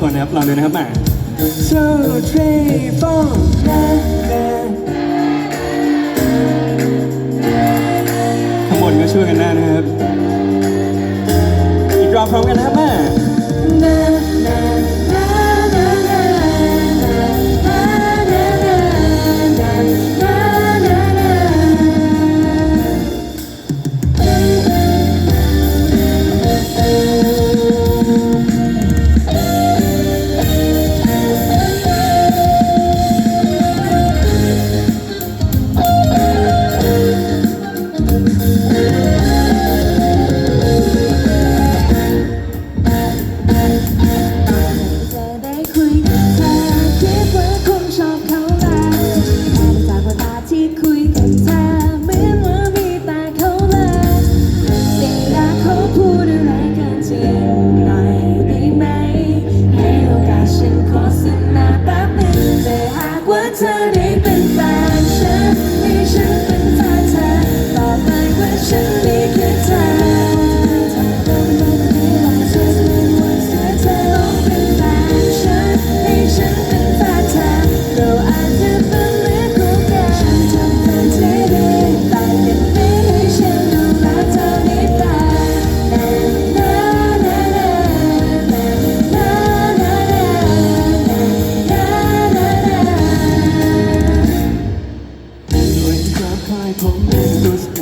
ก่อนนะครับลองดูนะครับมา two three four ข้งหมดก็ช่วยกันได้นะครับ อีกรอบพร้อมกันนะครับมา eternity. Jesus.